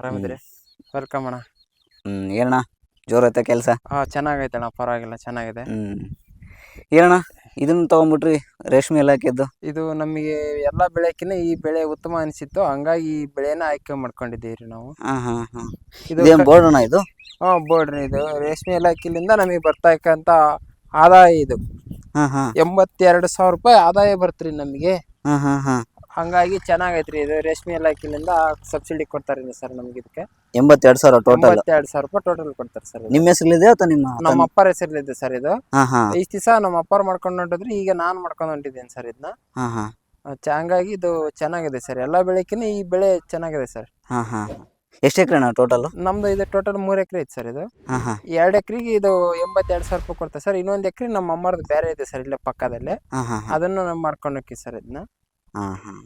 ಆರಾಮಿದ್ರಿ? Welcome ಅಣ್ಣ. ಹ್ಮ್ ಏನಣ್ಣ? ಜೋರ್ ಐತೆ ಕೆಲಸ? ಹಾ ಚೆನ್ನಾಗೈತೆ ಅಣ್ಣ ಪರವಾಗಿಲ್ಲ ಚೆನ್ನಾಗಿದೆ. ಹ್ಮ್. ಏನಣ್ಣ ಇದನ್ನ ತಗೊಂಡ್ಬಿಟ್ರಿ ರೇಷ್ಮೆ ಇಲಾಖೆದ್ದು ಇದು ನಮಗೆ ಎಲ್ಲ ಬೆಳೆಕಿನ ಈ ಬೆಳೆ ಉತ್ತಮ ಅನಿಸಿತ್ತು ಹಂಗಾಗಿ ಈ ಬೆಳೆನ ಆಯ್ಕೆ ಮಾಡ್ಕೊಂಡಿದ್ದೀವಿ ನಾವು. ಹಾ ಹಾ ಹಾ. ಇದು ಇದೇನ್ ಬೋರ್ಡ್ ಅಣ್ಣ ಇದು? ಹಾ ಬೋರ್ಡ್ ಇದು. ರೇಷ್ಮೆ ಇಲಾಖೆಯಿಂದ ನಮಗೆ ಬರ್ತಕ್ಕಂಥ ಆದಾಯ ಇದು. ಹಾ ಹಾ. ಎಂಬತ್ತೆರಡು ಸಾವಿರ ರೂಪಾಯಿ ಆದಾಯ ಬರ್ತ್ರಿ ನಮಗೆ. ಹಾ ಹಾ ಹಾ. ಹಂಗಾಗಿ ಚೆನ್ನಾಗೈತ್ರಿ ಇದು ರೇಷ್ಮೆ ಇಲಾಖೆಯಿಂದ ಸಬ್ಸಿಡಿ ಕೊಡ್ತಾರೆ ಸರ್ ನಮ್ಗೆ ಇದಕ್ಕೆ. ಎಂಬತ್ತೆರಡು ಸಾವಿರ ಟೋಟಲ್ ಎರಡು ಸಾವಿರ ರೂಪಾಯಿ ಟೋಟಲ್ ಕೊಡ್ತಾರೆ ಸರ್ ನಿಮ್ಮ ಹೆಸರಲ್ಲಿದೆ ಅಥವಾ ನಿಮ್ಮ ನಮ್ಮ ಅಪ್ಪರ ಹೆಸರಲ್ಲಿದೆ ಸರ್ ಇದು. ಇಷ್ಟು ದಿವಸ ನಮ್ಮ ಅಪ್ಪಾರು ಮಾಡ್ಕೊಂಡು ಹೊಂಟಿದ್ರಿ ಈಗ ನಾನು ಮಾಡ್ಕೊಂಡು ಹೊಂಟಿದ್ದೀನಿ ಸರ್ ಇದನ್ನ ಹಂಗಾಗಿ ಇದು ಚೆನ್ನಾಗಿದೆ ಸರ್ ಎಲ್ಲಾ ಬೆಳೆಕಿನ ಈ ಬೆಳೆ ಚೆನ್ನಾಗಿದೆ ಸರ್. ಹಾ ಹಾ. ಎಷ್ಟು ಎಕರೆ ಟೋಟಲ್ ನಮ್ದು ಇದು ಟೋಟಲ್ ಮೂರ್ ಎಕರೆ ಐತೆ ಸರ್ ಇದು. ಹಾ ಹಾ. ಎರಡು ಎಕರೆಗೆ ಇದು ಎಂಬತ್ತೆರಡು ಸಾವಿರ ರೂಪಾಯಿ ಕೊಡ್ತಾರೆ ಸರ್ ಇನ್ನೊಂದು ಎಕರೆ ನಮ್ಮ ಅಮ್ಮರದ್ದು ಬೇರೆ ಇದೆ ಸರ್ ಇಲ್ಲೇ ಪಕ್ಕದಲ್ಲೇ. ಹಾ ಹಾ ಹಾ. ಅದನ್ನು ನಾವು ಸರ್ ಇದನ್ನ ಹಾ ಹಾಂ.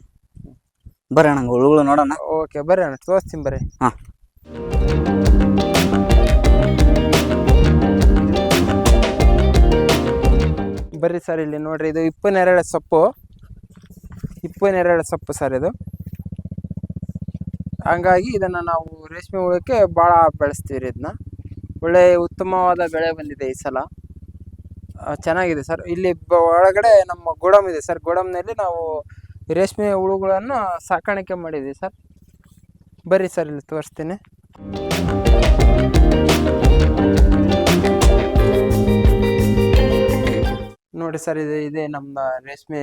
ಬರ್ರಿ ಅಣ್ಣ ಹುಳುಗಳು ನೋಡೋಣ. ಓಕೆ ಬರ್ರಿ ಅಣ್ಣ ತೋರಿಸ್ತೀನಿ ಬರ್ರಿ. ಹಾಂ. ಬರ್ರಿ ಸರ್ ಇಲ್ಲಿ ನೋಡ್ರಿ ಇದು ಇಪ್ಪನ್ನೆರಡು ಸೊಪ್ಪು. ಇಪ್ಪನ್ನೆರಡು ಸೊಪ್ಪು ಸರ್ ಇದು. ಹಂಗಾಗಿ ಇದನ್ನು ನಾವು ರೇಷ್ಮೆ ಹುಳಕ್ಕೆ ಭಾಳ ಬೆಳೆಸ್ತೀವಿ ರೀ ಇದನ್ನ ಒಳ್ಳೆ ಉತ್ತಮವಾದ ಬೆಳೆ ಬಂದಿದೆ ಈ ಸಲ. ಚೆನ್ನಾಗಿದೆ ಸರ್. ಇಲ್ಲಿ ಒಳಗಡೆ ನಮ್ಮ ಗೋಡಮ್ ಇದೆ ಸರ್. ಗೋಡಮ್ನಲ್ಲಿ ನಾವು ರೇಷ್ಮೆ ಹುಳುಗಳನ್ನು ಸಾಕಾಣಿಕೆ ಮಾಡಿದ್ದೀವಿ ಸರ್. ಬರ್ರಿ ಸರ್ ಇಲ್ಲಿ ತೋರಿಸ್ತೀನಿ. ನೋಡಿ ಸರ್ ಇದು ಇದೆ ನಮ್ಮ ರೇಷ್ಮೆ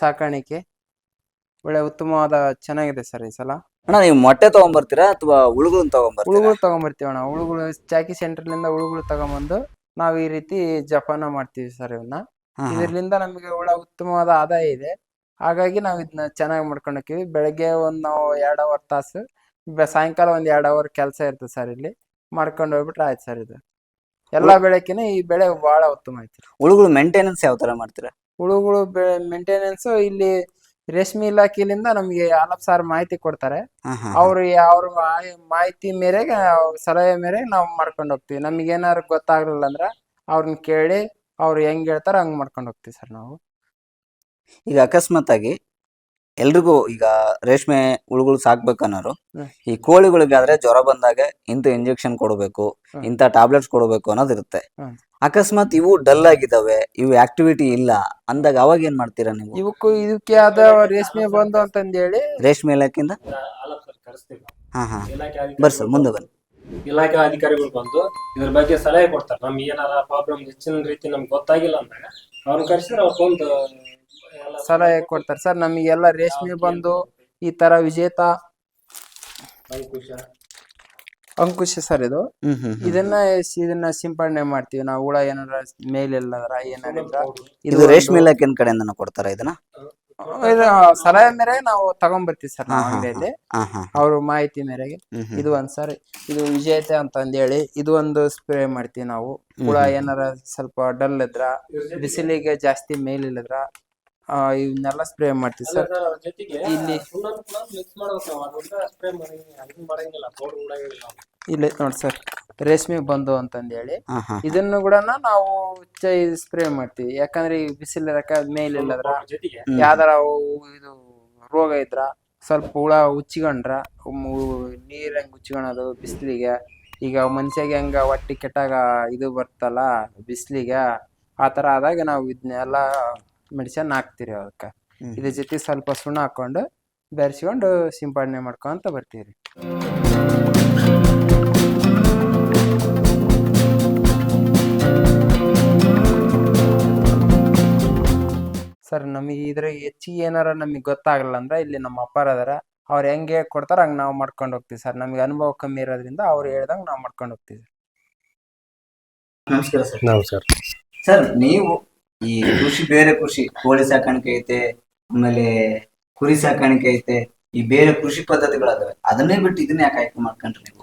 ಸಾಕಾಣಿಕೆ. ಒಳ್ಳೆ ಉತ್ತಮವಾದ ಚೆನ್ನಾಗಿದೆ ಸರ್ ಈ ಸಲ. ಅಣ್ಣ ನೀವು ಮೊಟ್ಟೆ ತಗೊಂಬರ್ತೀರಾ ಅಥವಾ ಹುಳುಗಳನ್ನ ತಗೊಂಬರ್ತೀರಾ? ಹುಳುಗಳು ತಗೊಂಬರ್ತೀವಿ ಅಣ್ಣ. ಹುಳುಗಳು ಚಾಕಿ ಸೆಂಟರ್ನಿಂದ ಹುಳುಗಳು ತಗೊಂಬಂದು ನಾವು ಈ ರೀತಿ ಜಪಾನ ಮಾಡ್ತೀವಿ ಸರ್ ಇವನ್ನ. ಇದರಿಂದ ನಮಗೆ ಒಳ್ಳೆ ಉತ್ತಮವಾದ ಆದಾಯ ಇದೆ. ಹಾಗಾಗಿ ನಾವು ಇದನ್ನ ಚೆನ್ನಾಗಿ ಮಾಡ್ಕೊಂಡಿವಿ ಬೆಳಗ್ಗೆ ಒಂದು ನಾವು ಎರಡು ಅವರ್ ತಾಸು ಸಾಯಂಕಾಲ ಒಂದು ಎರಡು ಅವರ್ ಕೆಲಸ ಇರ್ತದೆ ಸರ್ ಇಲ್ಲಿ. ಮಾಡ್ಕೊಂಡು ಹೋಗ್ಬಿಟ್ರೆ ಆಯ್ತು ಸರ್ ಇದು. ಎಲ್ಲಾ ಬೆಳೆಕಿನ ಈ ಬೆಳೆ ಬಹಳ ಉತ್ತಮ ಐತಿ ಹುಳುಗಳು ಮೇಂಟೆನೆನ್ಸ್ ಯಾವ ತರ ಮಾಡ್ತೀರಾ? ಹುಳುಗಳು ಮೇಂಟೆನೆನ್ಸ್ ಇಲ್ಲಿ ರೇಷ್ಮೆ ಇಲಾಖೆಯಿಂದ ನಮಗೆ ಆಲಪ್ ಸಾರ್ ಮಾಹಿತಿ ಕೊಡ್ತಾರೆ. ಅವ್ರು ಅವ್ರ ಮಾಹಿತಿ ಮೇರೆಗೆ ಅವ್ರ ಸಲಹೆ ಮೇರೆಗೆ ನಾವು ಮಾಡ್ಕೊಂಡು ಹೋಗ್ತೀವಿ. ನಮ್ಗೆ ಏನಾದ್ರು ಗೊತ್ತಾಗ್ಲಿಲ್ಲ ಅಂದ್ರೆ ಅವ್ರನ್ನ ಕೇಳಿ ಅವ್ರು ಹೆಂಗ್ ಹೇಳ್ತಾರ ಹಂಗ್ ಮಾಡ್ಕೊಂಡು ಹೋಗ್ತೀವಿ ಸರ್ ನಾವು. ಈಗ ಅಕಸ್ಮಾತ್ ಆಗಿ ಎಲ್ರಿಗೂ ಈಗ ರೇಷ್ಮೆ ಹುಳುಗಳು ಸಾಕ್ಬೇಕನ್ನೋರು. ಈ ಕೋಳಿಗಳಿಗಾದ್ರೆ ಜ್ವರ ಬಂದಾಗ ಇಂಥ ಇಂಜೆಕ್ಷನ್ ಕೊಡಬೇಕು. ಇಂಥ ಟ್ಯಾಬ್ಲೆಟ್ಸ್ ಕೊಡಬೇಕು ಅನ್ನೋದು ಇರುತ್ತೆ ಹ್ಮ್. ಅಕಸ್ಮಾತ್ ಇವು ಡಲ್ ಆಗಿದಾವೆ ಇವು ಆಕ್ಟಿವಿಟಿ ಇಲ್ಲ ಅಂದಾಗ ಅವಾಗ ಏನ್ ಮಾಡ್ತೀರಾ ನೀವು ಇವಕ್ಕೂ ಇದಕ್ಕೆ ಆದ ರೇಷ್ಮೆ ಬಂದು ಅಂತಂದೇಳಿ ರೇಷ್ಮೆ ಇಲಾಖೆಯಿಂದ. ಹಾ ಹಾ ಇಲಾಖೆ ಬರ್ರಿ ಸರ್ ಮುಂದೆ ಬನ್ನಿ ಇಲಾಖೆ ಅಧಿಕಾರಿಗಳು ಬಂದು ಇದ್ರ ಬಗ್ಗೆ ಸಲಹೆ ಕೊಡ್ತಾರೆ ನಮ್ಗೆ ಏನಾರ ಪ್ರಾಬ್ಲಮ್ ಹೆಚ್ಚಿನ ರೀತಿ ನಮ್ಗೆ ಗೊತ್ತಾಗಿಲ್ಲ ಅಂದಾಗ ಅವ್ರನ್ನ ಕರೆಸಿದ್ರೆ ಅವ್ರ ಬಂದು ಎಲ್ಲ ಸಲಹೆ ಕೊಡ್ತಾರೆ. ಸರ್ ನಮಗೆಲ್ಲ ರೇಷ್ಮೆ ಬಂದು ಈ ತರ ವಿಜೇತ ಅಂಕುಶ. ಅಂಕುಶ ಸರ್ ಇದು. ಇದನ್ನ ಇದನ್ನ ಸಿಂಪಡಣೆ ಮಾಡ್ತೀವಿ. ನಾವು ಹುಳ ಏನಾರ ಮೇಲಿಲ್ಲದ್ರ ಏನಾರ ಇದು ರೇಷ್ಮೆ ಇಲಾಖೆ ಕಡೆಯಿಂದ ಕೊಡ್ತಾರ ಇದನ್ನ? ಇದು ಸಲಹೆ ಮೇರೆಗೆ ನಾವು ತಗೊಂಡ್ಬರ್ತೀವಿ ಸರ್ ಅಂಗಡಿಯಲ್ಲಿ. ಅವ್ರ ಮಾಹಿತಿ ಮೇರೆಗೆ. ಇದು ಒಂದ್ ಸರ್. ಇದು ವಿಜೇತೆ ಅಂತ ಅಂದೇಳಿ ಇದು ಒಂದು ಸ್ಪ್ರೇ ಮಾಡ್ತೀವಿ ನಾವು. ಹುಳ ಏನಾರ ಸ್ವಲ್ಪ ಡಲ್ ಇದ್ರ ಬಿಸಿಲಿಗೆ ಜಾಸ್ತಿ ಮೇಲಿಲ್ಲದ್ರ ಇವನ್ನೆಲ್ಲ ಸ್ಪ್ರೇ ಮಾಡ್ತೀವಿ ಸರ್ ಜೊತೆಗೆ ಇಲ್ಲಿ-. ಇಲ್ಲಿ ನೋಡಿ ಸರ್ ರೇಷ್ಮೆ ಬಂದು ಅಂತಂದೇಳಿ ಇದನ್ನು ಕೂಡ ನಾವು ಸ್ಪ್ರೇ ಮಾಡ್ತೀವಿ ಯಾಕಂದ್ರೆ ಈ ಬಿಸಿಲಿರಕ ಮೇಲಿಲ್ಲದ್ರ. ಯಾವ್ದಾರ ಅವು ಇದು ರೋಗ ಇದ್ರ ಸ್ವಲ್ಪ ಹುಳ ಉಚ್ಚಿಕೊಂಡ್ರ ನೀರ್ ಹೆಂಗ್ ಉಚ್ಚಿಕೊಳೋದು ಬಿಸಿಲಿಗೆ ಈಗ ಮನುಷ್ಯಗೆ ಹೆಂಗ ಹೊಟ್ಟಿ ಕೆಟ್ಟಾಗ ಇದು ಬರ್ತಲ್ಲ ಬಿಸಿಲಿಗೆ ಆ ತರ ಆದಾಗ ನಾವು ಇದನ್ನೆಲ್ಲ ಮೆಡಿಸನ್ ಹಾಕ್ತಿರಿ ಅದಕ್ಕೆ. ಇದ್ರ ಜೊತೆ ಸ್ವಲ್ಪ ಸುಣ್ಣ ಹಾಕೊಂಡು ಬೆರೆಸ್ಕೊಂಡು ಸಿಂಪಡಣೆ ಮಾಡ್ಕೊಂತ ಬರ್ತೀವಿ ಸರ್ ನಮಗೆ ಇದ್ರ ಹೆಚ್ಚಿಗೆ ಏನಾರ ನಮಗೆ ಗೊತ್ತಾಗಲ್ಲ ಅಂದ್ರೆ ಇಲ್ಲಿ ನಮ್ಮ ಅಪ್ಪಾರ ಅದರ. ಅವ್ರು ಹೆಂಗೆ ಕೊಡ್ತಾರ ಹಂಗೆ ನಾವು ಮಾಡ್ಕೊಂಡು ಹೋಗ್ತೀವಿ ಸರ್. ನಮಗೆ ಅನುಭವ ಕಮ್ಮಿ ಇರೋದ್ರಿಂದ ಅವ್ರು ಹೇಳ್ದಂಗೆ ನಾವು ಮಾಡ್ಕೊಂಡು ಹೋಗ್ತೀವಿ. ನಮಸ್ಕಾರ ಸರ್. ನಮಸ್ಕಾರ. ಸರ್ ನೀವು ಈ ಕೃಷಿ ಬೇರೆ ಕೃಷಿ ಕೋಳಿ ಸಾಕಾಣಿಕೆ ಐತೆ ಆಮೇಲೆ ಕುರಿ ಸಾಕಾಣಿಕೆ ಐತೆ ಈ ಬೇರೆ ಕೃಷಿ ಪದ್ಧತಿಗಳದಾವೆ. ಅದನ್ನೇ ಬಿಟ್ಟು ಇದನ್ನ ಯಾಕೆ ಆಯ್ಕೆ ಮಾಡ್ಕೊಂಡ್ರಿ ನೀವು?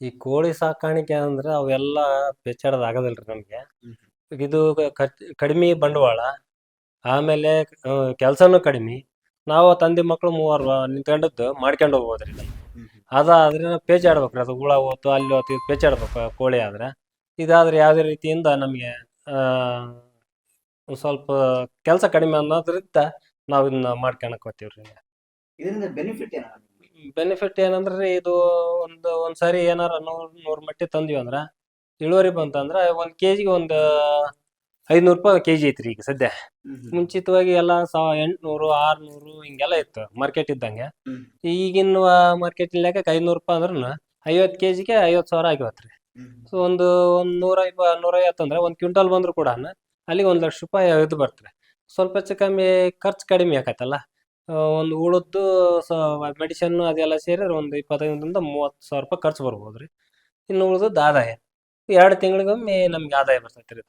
ಈ ಕೋಳಿ ಸಾಕಾಣಿಕೆ ಅಂದ್ರೆ ಅವೆಲ್ಲ ಬೆಚ್ಚಾಡೋದು ಆಗದಲ್ರಿ ನಮ್ಗೆ. ಇದು ಖರ್ಚ್ ಕಡಿಮೆ ಬಂಡವಾಳ ಆಮೇಲೆ ಕೆಲಸನೂ ಕಡಿಮೆ. ನಾವು ತಂದೆ ಮಕ್ಕಳು ಮೂವರು ನಿಂತ್ಕೊಂಡದ್ದು ಮಾಡ್ಕೊಂಡು ಹೋಗ್ಬೋದ್ರಿ ಇದನ್ನ ಅದ ಅದ್ರ ಪೇಚಾಡ್ಬೇಕ್ರಿ ಅದು ಹುಳ ಹೋತು ಅಲ್ಲಿ ಹೋತು ಇದು ಪೇಚಾಡ್ಬೇಕು ಕೋಳಿ ಆದ್ರೆ. ಇದಾದ್ರೆ ಯಾವುದೇ ರೀತಿಯಿಂದ ನಮಗೆ ಒಂದ್ ಸ್ವಲ್ಪ ಕೆಲಸ ಕಡಿಮೆ ಅನ್ನೋದ್ರಿಂದ ನಾವು ಇದನ್ನ ಮಾಡ್ಕೊಳಕ್ ಹೋಗ್ತೀವ್ರಿ ಇದರಿಂದ ಬೆನಿಫಿಟ್ ಏನ ಬೆನಿಫಿಟ್ ಏನಂದ್ರೆ ಇದು ಒಂದು ಒಂದ್ಸರಿ ಏನಾರ ನೂರ್ ನೂರ್ ಮಟ್ಟಿ ತಂದಿವಿ ಅಂದ್ರ ಇಳುವರಿ ಬಂತಂದ್ರ ಒಂದ್ ಕೆಜಿಗೆ ಒಂದ್ ಐದ್ನೂರ್ ರೂಪಾಯಿ ಕೆಜಿ ಐತ್ರಿ ಈಗ ಸದ್ಯ. ಮುಂಚಿತವಾಗಿ ಎಲ್ಲ ಸಾವ ಎಂಟ್ನೂರು ಆರ್ನೂರು ಹಿಂಗೆಲ್ಲ ಇತ್ತು ಮಾರ್ಕೆಟ್ ಇದ್ದಂಗೆ. ಹ್ಮ್. ಈಗಿನ ಮಾರ್ಕೆಟ್ ಲೆಕ್ಕಕ್ಕೆ ಐದ್ನೂರ್ ರೂಪಾಯಿ ಅಂದ್ರೂ ಐವತ್ ಕೆಜಿಗೆ ಐವತ್ ಸಾವಿರ ಆಗಿವತ್ರಿ ಸೊ ಒಂದು ಒಂದ್ ನೂರ ಇಪ್ಪ ನೂರ ಐವತ್ತು ಅಂದ್ರೆ ಒಂದ್ ಕ್ವಿಂಟಲ್ ಬಂದ್ರು ಕೂಡ ಅಲ್ಲಿಗೆ ಒಂದ್ ಲಕ್ಷ ರೂಪಾಯಿ ಇದು ಬರ್ತದೆ. ಸ್ವಲ್ಪ ಹೆಚ್ಚು ಕಮ್ಮಿ ಖರ್ಚು ಕಡಿಮೆ ಆಕತ್ತಲ್ಲ ಒಂದು ಉಳಿದು ಮೆಡಿಸಿನ್ ಅದೆಲ್ಲ ಸೇರಿ ಒಂದು ಇಪ್ಪತ್ತೈದರಿಂದ ಮೂವತ್ತು ಸಾವಿರ ರೂಪಾಯಿ ಖರ್ಚು ಬರ್ಬೋದ್ರಿ. ಇನ್ನು ಉಳಿದದ್ದು ಆದಾಯ. ಎರಡು ತಿಂಗಳಿಗೊಮ್ಮೆ ನಮ್ಗೆ ಆದಾಯ ಬರ್ತೈತೆ ರೀ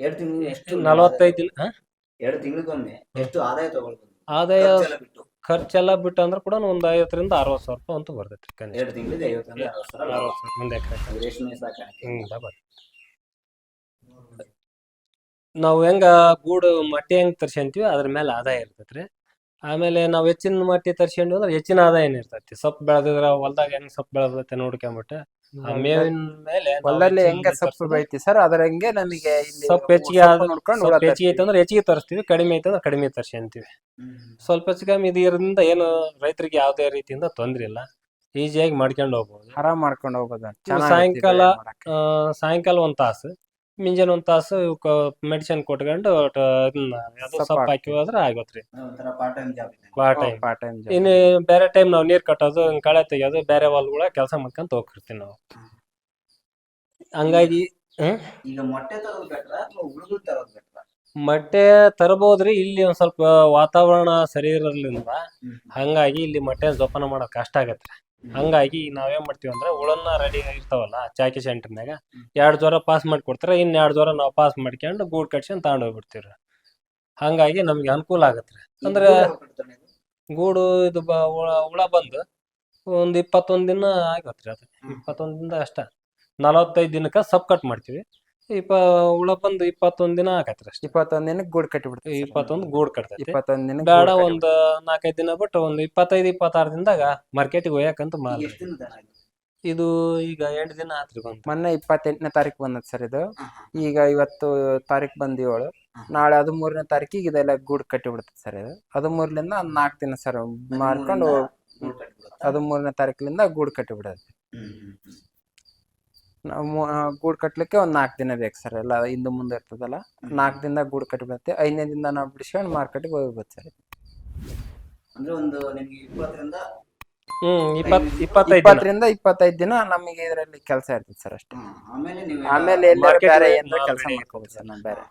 ಎರಡು ತಿಂಗಳು ಎಷ್ಟು ನಲವತ್ತೈದು ದಿನ ಹಾ? ಎರಡು ತಿಂಗಳಿಗೊಮ್ಮೆ ಎಷ್ಟು ಆದಾಯ ತಗೊಳ್ಬೋದು? ಆದಾಯ ಖರ್ಚೆಲ್ಲ ಬಿಟ್ಟು. ಅಂದ್ರೆ ಕೂಡ ಒಂದು ಐವತ್ತರಿಂದ ಅರವತ್ತು ಸಾವಿರ ರೂಪಾಯಿ ಅಂತೂ ಬರ್ತೈತೆ ರೀ ಎರಡು ತಿಂಗಳಿಗೆ ಐವತ್ತರಿಂದ ಅರವತ್ತು ಸಾವಿರ ಲಾಭ. ಅರವತ್ತು ಸಾವಿರ ಒಂದು ಎಕರೆ. ರೇಷ್ಮೆ ಸಾಕಾಣಿಕೆ. ಹ್ಮ್ ಬರ್ತೈತೆ ನಾವು ಹೆಂಗ ಗೂಡು ಮಟ್ಟಿ ಹೆಂಗ್ ತರ್ಸ್ಕೊಂತೀವಿ ಅದ್ರ ಮೇಲೆ ಆದಾಯ ಇರ್ತೈತ್ರಿ. ಆಮೇಲೆ ನಾವು ಹೆಚ್ಚಿನ ಮಟ್ಟಿ ತರ್ಸ್ಕೊಂಡ್ವಿ ಅಂದ್ರೆ ಹೆಚ್ಚಿನ ಆದಾಯನೇ ಇರ್ತೈತಿ. ಸೊಪ್ಪು ಬೆಳೆದಿದ್ರ ಹೊಲ್ದಾಗ ಹೆಂಗ್ ಸೊಪ್ಪು ಬೆಳೆದೈತೆ ನೋಡ್ಕೊಂಬಿಟ್ಟು ಆ ಮೇವಿನ ಮೇಲೆ ನಾವು ಹೊಲದಲ್ಲಿ ಹೆಚ್ಚಿನ ಹೆಂಗ ಸೊಪ್ಪು ತರ್ಸೋದು. ಬೆಳಿತಿ ಸರ್? ಅದ್ರ ಹೆಂಗೆ ನಮಗೆ ಇಲ್ಲಿ ಸೊಪ್ಪು ಹೆಚ್ಚಿಗೆ ಸೊಪ್ಪು ಆದ- ನೋಡ್ಕೊಂಡು ಸ್ವಲ್ಪ ಹೆಚ್ಚಿಗೆ ಐತೆ ಅಂದ್ರೆ ಹೆಚ್ಚಿಗೆ ತರಿಸ್ತೀವಿ ಕಡಿಮೆ ಐತೆ ಅಂದ್ರೆ ಕಡಿಮೆ ತರ್ಸ್ಕೊಂತೀವಿ. ಸ್ವಲ್ಪ ಹೆಚ್ಚು ಕಮ್ಮಿ ಇದರಿಂದ ಏನು ರೈತರಿಗೆ ಯಾವುದೇ ರೀತಿಯಿಂದ ತೊಂದ್ರೆ ಇಲ್ಲ. ಈಸಿಯಾಗಿ ಮಾಡ್ಕೊಂಡು ಹೋಗ್ಬೋದು. ಆರಾಮ್ ಮಾಡ್ಕೊಂಡು ಹೋಗ್ಬೋದು. ಸಾಯಂಕಾಲ ಚೆನ್ನಾಗಿ ಆ, ಸಾಯಂಕಾಲ ಒಂದ್ ತಾಸು. ಮುಂಜಾನೆ ಒಂದ್ ತಾಸು ಮೆಡಿಸಿನ್ ಕೊಟ್ಕೊಂಡು ಸೊಪ್ಪ ಹಾಕಿ ಹೋದ್ರ ಆಗತ್ರಿ. ಇನ್ ಒಂಥರ ಪಾರ್ಟ್ ಟೈಮ್ ಇದೆ. ಆ ಪಾರ್ಟ್ ಟೈಮ್ ಇನ್ನು ಬೇರೆ ಟೈಮ್ ನಾವ್ ನೀರ್ ಕಟ್ಟೋದು ಕಳೆ ತೆಗಿಯೋದು ಬೇರೆ ಹೊಲ್ಗಳ ಕೆಲಸ ಮಾಡ್ಕೊಂತ ಹೋಗಿರ್ತೀವಿ ನಾವು. ಹಂಗಾಗಿ ಈಗ ಮೊಟ್ಟೆ ತರೋದು ಬೆಟ್ರ ಅಥವಾ ಉಳಿದು ತರೋದು ಬೆಟ್ರ ಮೊಟ್ಟೆ ತರಬಹುದ್ರಿ ಇಲ್ಲಿ ಒಂದ್ ಸ್ವಲ್ಪ ವಾತಾವರಣ ಸರಿ ಇರೋದ್ರಿಂದ ಹಂಗಾಗಿ ಇಲ್ಲಿ ಮೊಟ್ಟೆ ಜೋಪಾನ ಮಾಡೋದ್ ಕಷ್ಟ ಆಗತ್ರಿ ಹಂಗಾಗಿ ನಾವೇನ್ ಮಾಡ್ತೀವಿ ಅಂದ್ರೆ ಉಳನ್ನ ರೆಡಿ ಆಗಿರ್ತಾವಲ್ಲ ಚಾಕಿ ಸೆಂಟರ್ನಾಗ ಎರಡ್ ಜ್ವರ ಪಾಸ್ ಮಾಡಿ ಕೊಡ್ತಾರ ಇನ್ ಎರಡ್ ಜ್ವರ ನಾವು ಪಾಸ್ ಮಾಡ್ಕೊಂಡು ಗೂಡ್ ಕಟ್ಸ್ಕೊಂಡ್ ತಗೊಂಡ್ ಹೋಗ್ಬಿಡ್ತೀವ್ರಿ. ಹಂಗಾಗಿ ನಮ್ಗೆ ಅನುಕೂಲ ಆಗತ್ರಿ ಅಂದ್ರೆ ಗೂಡು ಇದು ಬ ಹುಳ ಹುಳ ಬಂದು ಒಂದ್ ಇಪ್ಪತ್ತೊಂದ್ ದಿನ ಆಗತ್ರಿ ಅದು. ಇಪ್ಪತ್ತೊಂದ್ ದಿನ ಅಷ್ಟ. ನಲವತ್ತೈದ್ ದಿನಕ್ಕ ಸಬ್ ಕಟ್ ಮಾಡ್ತೀವಿ. ಇಪ್ಪ ಹುಳ ಬಂದು ಇಪ್ಪತ್ತೊಂದ್ ದಿನ ಆಕತ್ರಿ ಅಷ್ಟೇ ಇಪ್ಪತ್ತೊಂದ್ ದಿನಕ್ಕೆ ಗೂಡ್ ಕಟ್ಟಿ ಬಿಡ್ತೀವಿ ಇಪ್ಪತ್ತೊಂದ್ ಗೂಡ್ ಕಟ್ತೈತಿ ಇಪ್ಪತ್ತೊಂದ್ ದಿನ ಬೇಡ ಒಂದ್ ನಾಲ್ಕೈದ್ ದಿನ ಬಿಟ್ಟು ಒಂದ್ ಇಪ್ಪತ್ತೈದ್ ಇಪ್ಪತ್ತಾರು ದಿನದಾಗ ಮಾರ್ಕೆಟಿಗೆ ಒಯ್ಯಾಕಂತ ಮಾಲ್ ಇದು? ಈಗ ಎಂಟ್ ದಿನ ಆತ್ರಿ ಬಂದ್ ಮೊನ್ನೆ ಇಪ್ಪತ್ತೆಂಟನೇ ತಾರೀಕು ಬಂದದ್ ಸರ್ ಇದು. ಈಗ ಇವತ್ತು ತಾರೀಕು ಬಂದ್ ಏಳು. ನಾಳೆ ಹದಿಮೂರನೇ ತಾರೀಕಿಗೆ ಇದೆಲ್ಲ ಗೂಡ್ ಕಟ್ಟಿ ಬಿಡುತ್ತೆ ಸರ್ ಇದು ಹದಿಮೂರ್ಲಿಂದ ನಾಲ್ಕು ದಿನ ಸರ್ ಮಾರ್ಕೊಂಡು? ಹದಿಮೂರನೇ ತಾರೀಕಿನಿಂದ ಗೂಡ್ ಕಟ್ಟಿ ಬಿಡೋದು ಹ್ಮ್, ಹ್ಮ್, ಹ್ಮ್. ನಾವು ಗೂಡ್ ಕಟ್ಲಿಕ್ಕೆ ಒಂದ್ ನಾಲ್ಕು ದಿನ ಬೇಕು ಸರ್. ಎಲ್ಲ ಹಿಂದೆ ಮುಂದೆ ಇರ್ತದಲ್ಲ? ನಾಲ್ಕು ದಿನ ಗೂಡ್ ಕಟ್ಟಿ ಬಿಡುತ್ತೆ ಐದನೇ ದಿನ ನಾವು ಬಿಡಿಸ್ಕೊಂಡು ಮಾರ್ಕೆಟಿಗೆ ಹೋಗ್ಬೋದು ಸರ್. ಅಂದ್ರೆ ಒಂದು ನಿಮ್ಗೆ ಇಪ್ಪತ್ತರಿಂದ ಹ್ಮ್ ಇಪ್ಪತ್ ಇಪ್ಪತ್ತೈದು ದಿನ. ಇಪ್ಪತ್ತರಿಂದ ಇಪ್ಪತ್ತೈದು ದಿನ ನಮಗೆ ಇದರಲ್ಲಿ ಕೆಲಸ ಇರ್ತದೆ ಸರ್ ಅಷ್ಟೇ. ಆಮೇಲೆ ನೀವು ಆಮೇಲೆ ಎಲ್ಲಾರು market ಬೇರೆ ಗೆ ಏನಾರ ಕೆಲಸ ಮಾಡ್ಕೋಬೋದು ಸರ್ ನಾವು ಬೇರೆ.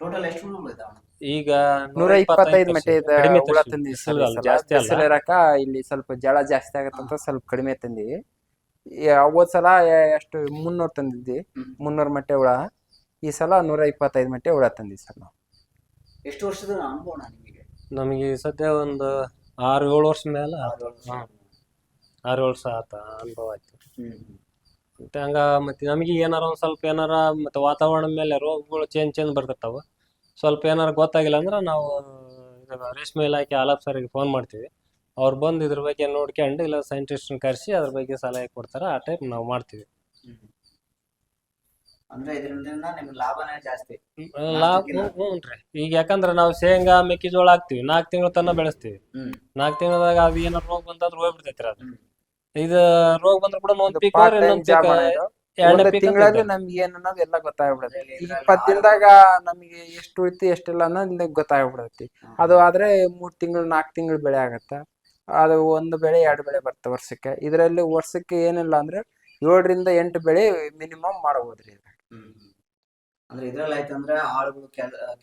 ಟೋಟಲ್ ಎಷ್ಟು ಹುಳುಗಳು ಇದಾವೆ ಈಗ ನೂರ ಇಪ್ಪತ್ತೈದು ಮಟ್ಟ ಇದೆ ಕಡಿಮೆ ಹುಳ. ತಂದಿವಿ ಅಲ್ಲ, ಸರ್ ಜಾಸ್ತಿ ಅಲ್ಲ. ಇರಕ ಇಲ್ಲಿ ಸ್ವಲ್ಪ ಜಳ ಜಾಸ್ತಿ ಆಗತ್ತಂತ ಸ್ವಲ್ಪ ಕಡಿಮೆ ತಂದಿವಿ. ಹೋದ್ ಸಲ ಎಷ್ಟು ಮುನ್ನೂರ್ ತಂದಿದ್ವಿ ಮುನ್ನೂರು ಮಟ್ಟೆ ಹುಳ. ಈ ಸಲ ನೂರ ಇಪ್ಪತ್ತೈದು ಮಟ್ಟೆ ಹುಳ ತಂದಿ ಸರ್ ನಾವು. ಎಷ್ಟು ವರ್ಷದ ಅನುಭವ ನಿಮಗೆ? ನಮಗೆ ಸದ್ಯ ಒಂದು ಆರು ಏಳು ವರ್ಷ ಮೇಲೆ ಆರು ವರ್ಷ. ಹಾ. ವರ್ಷ ಆತ ಅನುಭವ ಆಯ್ತು. ಮತ್ತೆ ಹಂಗ ಮತ್ತೆ ನಮಗೆ ಏನಾರ ಒಂದ್ ಸ್ವಲ್ಪ ಏನಾರ ಮತ್ತೆ ವಾತಾವರಣ ಮೇಲೆ ರೋಗಗಳು ಚೇಂಜ್ ಚೇಂಜ್ ಬರ್ತಿರ್ತಾವ. ಸ್ವಲ್ಪ ಏನಾರ ಗೊತ್ತಾಗಿಲ್ಲ ಅಂದ್ರೆ ನಾವು ರೇಷ್ಮೆ ಇಲಾಖೆ ಆಲಾಪ್ ಸರಿಗೆ ಫೋನ್ ಮಾಡ್ತೀವಿ. ಅವ್ರು ಬಂದು ಇದ್ರ ಬಗ್ಗೆ ನೋಡ್ಕೊಂಡು ಇಲ್ಲ ಸೈಂಟಿಸ್ಟ್ನ ಕರೆಸಿ ಅದ್ರ ಬಗ್ಗೆ ಸಲಹೆ ಕೊಡ್ತಾರೆ ಆ ಟೈಪ್ ನಾವು ಮಾಡ್ತೀವಿ. ಅಂದ್ರೆ ಇದರಿಂದ ನಿಮ್ಗೆ ಲಾಭನೇ ಜಾಸ್ತಿ. ಲಾಭ ಈಗ ಯಾಕಂದ್ರೆ ನಾವು ಶೇಂಗಾ ಮೆಕ್ಕೆಜೋಳ ಹಾಕ್ತಿವಿ ನಾಲ್ಕು ತಿಂಗಳ ತನಕ ಬೆಳೆಸ್ತೀವಿ. ನಾಲ್ಕು ತಿಂಗಳದಾಗ ಅದು ಏನಾರ ರೋಗ ಬಂದಾದ್ರೆ ಹೋಗ್ಬಿಡ್ತೈತಿ ಅದು. ಇದು ರೋಗ ಬಂದ್ರೆ ಕೂಡ ಒಂದ್ ಪೀಕ್ ಇನ್ನೊಂದ್ ಎರಡನೇ ತಿಂಗಳಲ್ಲಿ ನಮ್ಗೆ ಏನ್ ಅನ್ನೋದು ಎಲ್ಲ ಗೊತ್ತಾಗ್ಬಿಡತ್ತೆ. ಈಗ ಇಪ್ಪತ್ತು ದಿನದಾಗ ನಮಗೆ ಎಷ್ಟು ಉಳಿತು ಎಷ್ಟಿಲ್ಲ ಅನ್ನೋದು ಗೊತ್ತಾಗ್ಬಿಡತ್ತೆ. ಅದು ಆದ್ರೆ ಮೂರ್ ತಿಂಗಳು ನಾಲ್ಕು ತಿಂಗಳು ಬೆಳೆ ಆಗತ್ತ? ಅದು ಒಂದು ಬೆಳೆ ಎರಡು ಬೆಳೆ ಬರ್ತವೆ ವರ್ಷಕ್ಕೆ. ಇದರಲ್ಲಿ ವರ್ಷಕ್ಕೆ ಏನಿಲ್ಲ ಅಂದ್ರೆ ಏಳರಿಂದ ಎಂಟು ಬೆಳೆ ಮಿನಿಮಮ್ ಮಾಡಬಹುದ್ರಿ. ಅಂದ್ರೆ ಇದ್ರಲ್ಲಿ ಆಯ್ತಂದ್ರೆ ಆಳುಗಳು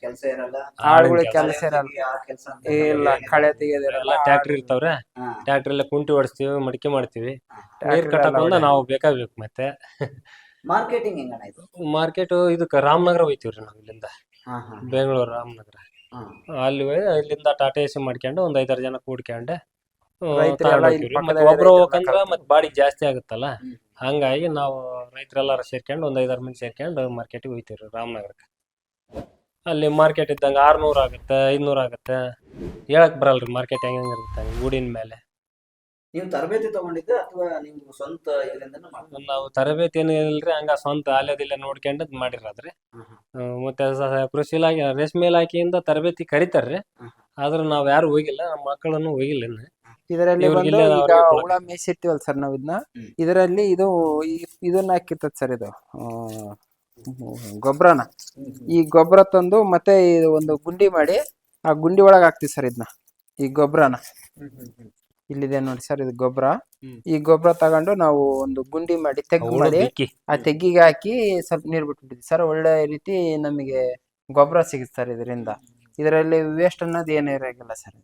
ಕೆಲಸ ಇರಲ್ಲ? ಕೆಲಸ ಇಲ್ಲ ಕಳೆ ತೆಗೆದಿರಲ್ಲ. ಎಲ್ಲ ಟ್ಯಾಕ್ಟ್ರಿ ಇರ್ತಾವ್ರೆ. ಟ್ರಾಕ್ಟರ್ ಎಲ್ಲ ಕುಂಟಿ ಹೊಡಿಸ್ತೀವಿ ಮಡಿಕೆ ಮಾಡ್ತೀವಿ. ನೀರ್ ಕಟ್ಟಕೊಂಡ ನಾವು ಬೇಕಾಗ್ಬೇಕು ಮತ್ತೆ. ಮಾರ್ಕೆಟಿಂಗ್ ಮಾರ್ಕೆಟ್ ಇದಕ್ಕೆ ರಾಮನಗರ ಹೋಯ್ತೀವ್ರಿ ನಾವು ಇಲ್ಲಿಂದ. ಬೆಂಗಳೂರು ರಾಮನಗರ. ಅಲ್ಲಿ ಹೋಗಿ ಇಲ್ಲಿಂದ ಟಾಟಾ ಎಸಿ ಮಾಡ್ಕೊಂಡು ಒಂದ್ ಐದಾರು ಜನ ಕೂಡ್ಕೊಂಡು ರೈತ್ರೆಲ್ಲ ತಗೊಂಡ್ ಇಲ್ಲಿ ಹೋಗ್ತೀವ್ರಿ. ಮತ್ತೆ ಪಕ್ಕದಲ್ಲೇ ಒಬ್ರು ರೈತ್ರೆಲ್ಲ ಕರ್ಕೊಂಡು ಮತ್ತೆ ಬಾಡಿಗೆ ಜಾಸ್ತಿ ಆಗುತ್ತಲ್ಲ. ಹಂಗಾಗಿ ನಾವು ರೈತರೆಲ್ಲಾರ ಸೇರ್ಕೊಂಡು ಒಂದ್ ಐದಾರು ಮಂದಿ ಸೇರ್ಕೊಂಡು ಮಾರ್ಕೆಟಿಗೆ ಹೋಯ್ತೀವ್ರಿ ರಾಮನಗರಕ್ಕೆ ಅಲ್ಲಿ ಮಾರ್ಕೆಟ್ ಇದ್ದಂಗ ಆರ್ನೂರ್ ಆಗುತ್ತೆ ಐದ್ನೂರ್ ಆಗುತ್ತೆ ಹೇಳಕ್ ಬರಲ್ರಿ ಮಾರ್ಕೆಟ್ ಹೆಂಗ್ ಇರುತ್ತೆ ಊಡಿನ ಮೇಲೆ ನೀವು ತರಬೇತಿ ತಗೊಂಡಿದ್ದ ಅಥವಾ ನಿಮ್ಮ ಸ್ವಂತ ಇದರಿಂದನೂ ಮಾಡ್ಕೊಂಡ್ ನಾವು ತರಬೇತಿ ಏನು ಇಲ್ರಿ ಹಂಗ ಸ್ವಂತ ಆಲ್ಯದಿಲ್ಲ ನೋಡ್ಕೊಂಡು ಮಾಡಿರೋದ್ರಿ ಹ್ಮ್ ಹ್ಮ್. ಹ್ಮ್, ಮತ್ತೆ ಸ- ಕೃಷಿ ಇಲಾಖೆ ರೇಷ್ಮೆ ಇಲಾಖೆಯಿಂದ ತರಬೇತಿ ಕರಿತಾರ್ರಿ ಹ್ಮ್. ಆದ್ರೆ ನಾವ್ ಯಾರು ಹೋಗಿಲ್ಲ ನಮ್ಮ ಮಕ್ಕಳನ್ನು ಹೋಗಿಲ್ಲ ಇನ್ನು ಇದರಲ್ಲಿ ಬಂದು ಈಗ. ಹುಳ ಮೇಯಿಸಿರ್ತೀವಲ್ಲ ಸರ್ ನಾವು ಇದನ್ನ ಇದರಲ್ಲಿ ಇದು ಇದನ್ನ ಹಾಕಿರ್ತದೆ ಸರ್ ಇದು. ಗೊಬ್ಬರನ ಈ ಗೊಬ್ಬರ ತಂದು ಮತ್ತೆ ಒಂದು ಗುಂಡಿ ಮಾಡಿ ಆ ಗುಂಡಿ ಒಳಗೆ ಹಾಕ್ತಿವಿ ಸರ್ ಇದನ್ನ ಈ ಗೊಬ್ಬರನ ಇಲ್ಲಿದೆ ನೋಡಿ ಸರ್ ಇದು ಗೊಬ್ಬರ ಈ ಗೊಬ್ಬರ ತಗೊಂಡು ನಾವು ಒಂದು ಗುಂಡಿ ಮಾಡಿ ತೆಗ್ಗು ಮಾಡಿ ಆ ತೆಗ್ಗಿಗೆ ಹಾಕಿ ಸ್ವಲ್ಪ ನೀರು ಬಿಟ್ಬಿಟ್ಟಿದ್ವಿ ಸರ್ ಒಳ್ಳೆ ರೀತಿ ನಮಗೆ ಗೊಬ್ಬರ ಸಿಗುತ್ತೆ ಸರ್ ಇದರಿಂದ. ಇದರಲ್ಲಿ ವೇಸ್ಟ್ ಅನ್ನೋದು ಏನೂ ಇರೋಂಗಿಲ್ಲ ಸರ್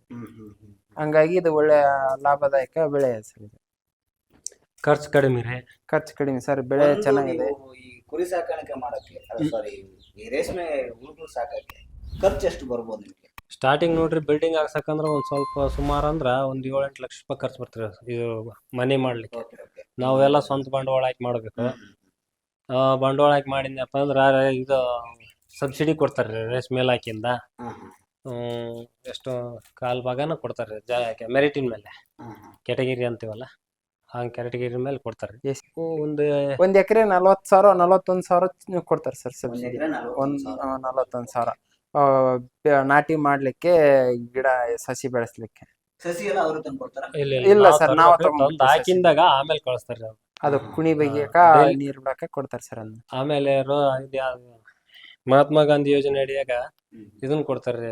ಹಂಗಾಗಿ ಇದು ಒಳ್ಳೆ ಲಾಭದಾಯಕ ಬೆಳೆ ಸರ್ ಇದು. ಖರ್ಚು ಕಡಿಮೆ ರೀ. ಖರ್ಚು ಕಡಿಮೆ ಸರ್ ಬೆಳೆ ಒಂದು ಚೆನ್ನಾಗಿದೆ. ನೀವು ಈ ಕುರಿ ಸಾಕಾಣಿಕೆ ಮಾಡಕ್ಕೆ ಸಾರಿ ಈ ರೇಷ್ಮೆ ಹುಳುಗಳು ಸಾಕಕ್ಕೆ ಖರ್ಚು ಎಷ್ಟು ಬರ್ಬೋದು ನಿಮ್ಗೆ? ಸ್ಟಾರ್ಟಿಂಗ್ ನೋಡ್ರಿ ಬಿಲ್ಡಿಂಗ್ ಹಾಕ್ಸಕಂದ್ರ ಒಂದ್ ಸ್ವಲ್ಪ ಸುಮಾರು ಅಂದ್ರ ಒಂದ್ ಏಳು ಎಂಟು ಲಕ್ಷ ರೂಪಾಯಿ ಖರ್ಚು ಬರ್ತೀರಿ ಇದು ಮನೆ ಮಾಡ್ಲಿಕ್ಕೆ. ಓಕೆ ಓಕೆ ನಾವೆಲ್ಲ ಸ್ವಂತ ಬಂಡವಾಳ ಹಾಕಿ ಮಾಡ್ಬೇಕು. ಆ, ಬಂಡವಾಳ ಹಾಕಿ ಮಾಡಿದ್ನಪ್ಪ ಅಂದ್ರ ಇದು ಸಬ್ಸಿಡಿ ಕೊಡ್ತಾರ್ರಿ ರೇಷ್ಮೆ ಇಲಾಖೆಯಿಂದ. ಎಷ್ಟು ಕಾಲ್ ಭಾಗನ ಕೊಡ್ತಾರೆ ಜಾ ಮೆರಿಟಿನ ಮೇಲೆ. ಕೆಟಗಿರಿ ಅಂತೀವಲ್ಲ ಹಂಗೆ ಕೆಟಗಿರಿ ಮೇಲೆ ಕೊಡ್ತಾರೆ. ಎಷ್ಟು ಒಂದು ಒಂದ್ ಎಕರೆ ನಲ್ವತ್ತು ಸಾವಿರ ನಲವತ್ತೊಂದು ಸಾವಿರ ಕೊಡ್ತಾರೆ ಸರ್ ಸರ್ ಸಬ್ಸಿಡಿ. ಒಂದ್ ನಲವತ್ತೊಂದು ಸಾವಿರ. ನಲವತ್ತೊಂದು ಸಾವಿರ. ಆ, ನಾಟಿ ಮಾಡ್ಲಿಕ್ಕೆ ಗಿಡ ಸಸಿ ಬೆಳೆಸ್ಲಿಕ್ಕೆ. ಇಲ್ಲ ಸರ್ ನಾವು. ಹಾಕಿಂದಾಗ ಆಮೇಲೆ ಕಳಿಸ್ತಾರೆ ಅವ್ರು. ಅದು ಕುಣಿ. ಬಗೆಯಕ ನೀರ್ ಬಿಡಾಕ ಕೊಡ್ತಾರೆ ಸರ್ ಆಮೇಲೆ ಮಹಾತ್ಮ ಗಾಂಧಿ ಯೋಜನೆ ಅಡಿಯಾಗ ಇದನ್ನ ಕೊಡ್ತಾರೆ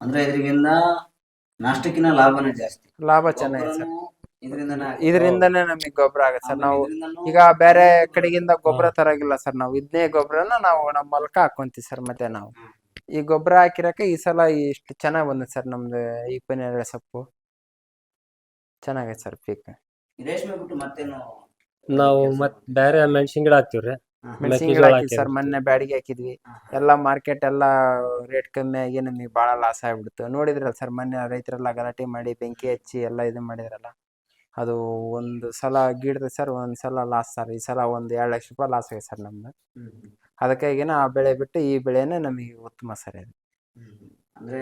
ಅಂದ್ರೆ ಇದರಿಂದ ನಾಷ್ಟಕ್ಕಿನ ಲಾಭನೇ ಜಾಸ್ತಿ. ಲಾಭ ಚೆನ್ನಾಗಿ ಸರ್. ಇದರಿಂದನೇ ನಮಗೆ ಗೊಬ್ಬರ ಆಗತ್ತೆ ಸರ್. ನಾವು ಈಗ ಬೇರೆ ಕಡೆಗಿಂದ ಗೊಬ್ಬರ ತರಾಗಿಲ್ಲ ಸರ್. ನಾವು ಇದನ್ನೇ ಗೊಬ್ಬರನ ನಾವು ನಮ್ಮ ಮೂಲಕ ಹಾಕೊಂತೀವಿ ಸರ್ ಮತ್ತೆ ನಾವು. ಈ ಗೊಬ್ಬರ ಹಾಕಿರಕ ಈ ಸಲ ಇಷ್ಟು ಚೆನ್ನಾಗಿ ಬಂದಿದೆ ಸರ್ ನಮ್ದು ಈ ಪನ್ನೆರಡು ಸೊಪ್ಪು. ಚೆನ್ನಾಗೈತೆ ಸರ್ ಪೀಕ್. ರೇಷ್ಮೆ ಬಿಟ್ಟು ಮತ್ತೇನು ನಾವು ಮತ್ ಬೇರೆ ಮೆಣಸಿನ ಗಿಡ ಹಾಕ್ತಿವ್ರಿ. ಮೆಣಸಿನ ಹಾಕಿದ್ವಿ. ಸರ್. ಮೊನ್ನೆ ಬ್ಯಾಡಿಗೆ ಹಾಕಿದ್ವಿ. ಎಲ್ಲ ಮಾರ್ಕೆಟ್ ಎಲ್ಲ ರೇಟ್ ಕಮ್ಮಿ ಆಗಿ ನಮಗೆ ಬಹಳ ಲಾಸ್ ಆಗ್ಬಿಡ್ತು. ನೋಡಿದ್ರಲ್ಲ ಸರ್ ಮೊನ್ನೆ ರೈತರೆಲ್ಲ ಗಲಾಟೆ ಮಾಡಿ ಬೆಂಕಿ ಹಚ್ಚಿ ಎಲ್ಲ ಇದು ಮಾಡಿದ್ರಲ್ಲ. ಅದು ಒಂದು ಸಲ ಗಿಡದ ಸರ್ ಒಂದ್ ಸಲ ಲಾಸ್ ಸರ್ ಈ ಸಲ ಒಂದು ಎರಡು ಲಕ್ಷ ರೂಪಾಯಿ ಲಾಸ್ ಆಗಿದೆ ಸರ್ ನಮ್ದು. ಅದಕ್ಕಾಗಿನ ಆ ಬೆಳೆ ಬಿಟ್ಟು ಈ ಬೆಳೆನೇ ನಮಗೆ ಉತ್ತಮ ಸರ್ ಇದು. ಅಂದ್ರೆ